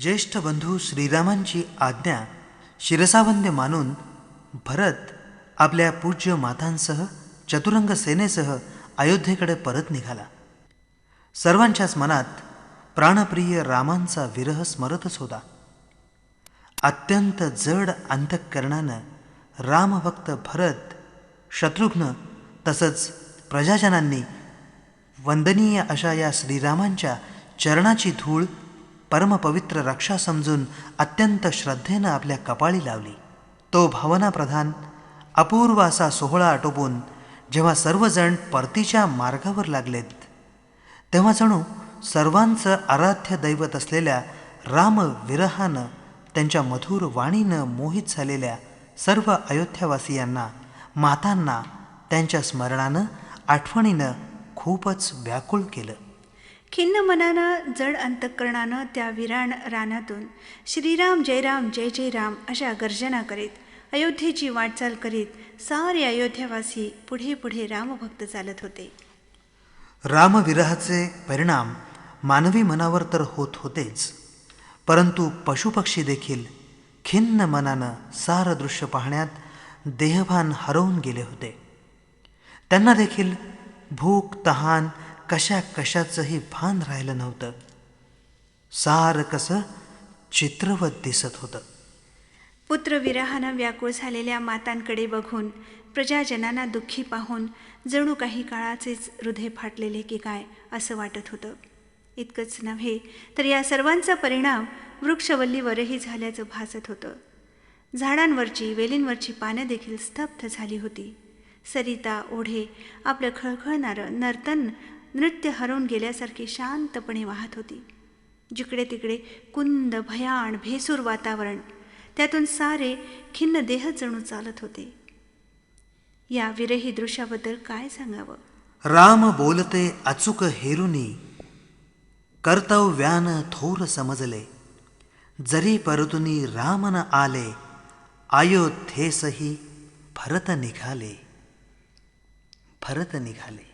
ज्येष्ठ बंधू श्रीरामांची आज्ञा शिरसावंद्य मानून भरत आपल्या पूज्य मातांसह चतुरंग सेनेसह अयोध्येकडे परत निघाला. सर्वांच्याच मनात प्राणप्रिय रामांचा विरह स्मरतच होता. अत्यंत जड अंतःकरणानं रामभक्त भरत शत्रुघ्न तसंच प्रजाजनांनी वंदनीय अशा या श्रीरामांच्या चरणाची धूळ परमपवित्र रक्षा समजून अत्यंत श्रद्धेनं आपल्या कपाळी लावली. तो भावनाप्रधान अपूर्व असा सोहळा आटोपून जेव्हा सर्वजण परतीच्या मार्गावर लागलेत तेव्हा जणू सर्वांचं आराध्य दैवत असलेल्या रामविरहानं त्यांच्या मधुर वाणीनं मोहित झालेल्या सर्व अयोध्यावासियांना मातांना त्यांच्या स्मरणानं आठवणीनं खूपच व्याकुळ केलं. खिन्न मनानं जड अंतःकरणानं त्या विराण रानातून श्रीराम जयराम जय जय राम अशा गर्जना करीत अयोध्येची वाटचाल करीत सारे अयोध्यावासी पुढे पुढे रामभक्त चालत होते. रामविरहाचे परिणाम मानवी मनावर तर होत होतेच परंतु पशुपक्षी देखील खिन्न मनानं सारं दृश्य पाहण्यात देहभान हरवून गेले होते. त्यांना देखील भूक तहान कशा कशाचंही भान राहिलं नव्हतं. सारं कसं चित्रवत दिसत होतं. पुत्रविरहानं व्याकुळ झालेल्या मातांकडे बघून प्रजाजनांना दुःखी पाहून जणू काही काळाचेच हृदय फाटलेले की काय असं वाटत होतं. इतकंच नव्हे तर या सर्वांचा परिणाम वृक्षवल्लीवरही झाल्याचं भासत होतं. झाडांवरची वेलींवरची पानं देखील स्तब्ध झाली होती. सरिता ओढे आपलं खळखळणारं नर्तन नृत्य हरवून गेल्यासारखी शांतपणे वाहत होती. जिकडे तिकडे कुंद भयाण भेसूर वातावरण त्यातून सारे खिन्न देह जणू चालत होते. या विरही दृश्याबद्दल काय सांगावं? राम बोलते अचूक हेरुनी कर्तव्यान थोर समजले. जरी परतुनी रामन आले अयोध्येसही भरत निघाले. भरत निघाले.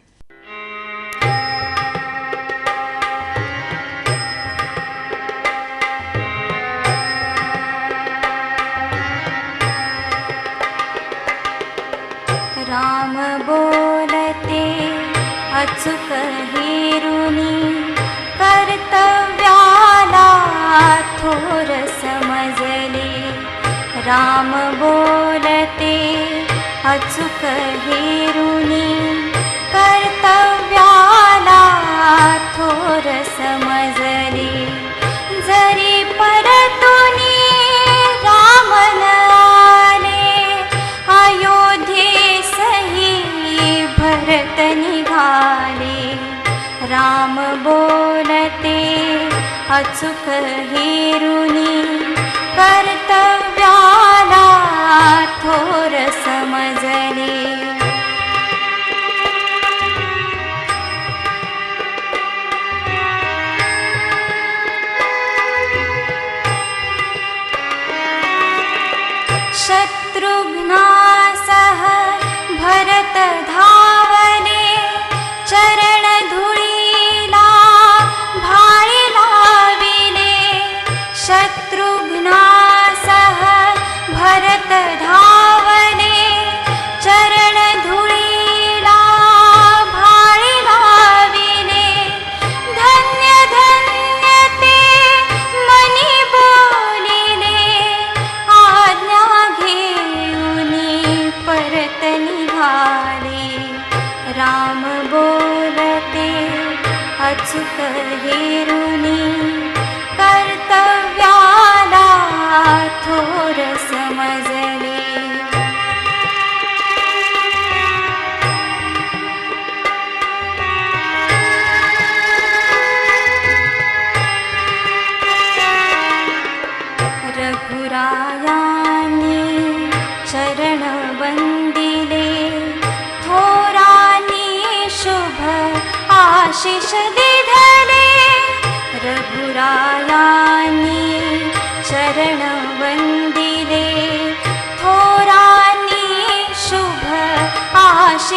राम बोलते अचूक हेरुनी कर्तव्याला थोर समजले. जरी परतुनी रामन आले अयोध्येसही भरत निघाले. राम बोलते अचूक हेरुनी कर्तव्याला थोर समजले अचूक हेरुनी कर्तव्याला थोर समजले रघुरायानी चरण वंदिले थोरानी शुभ आशिष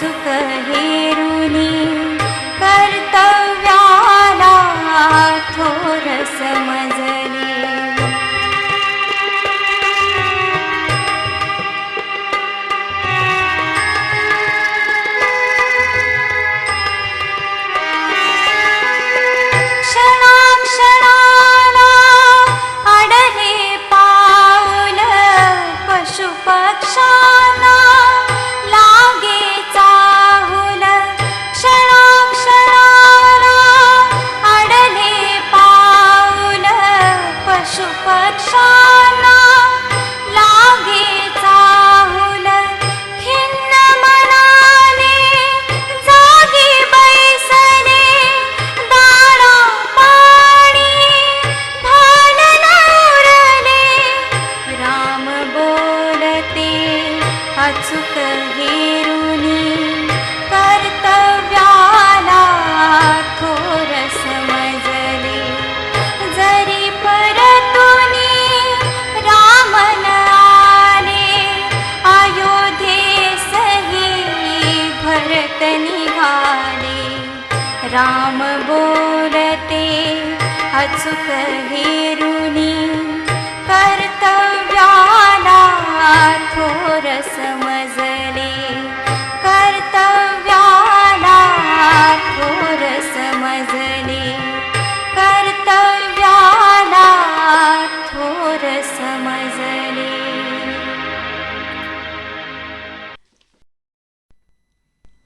took निघाले राम बोलते अचूक हेरुनी कर्तव्याला थोर समजले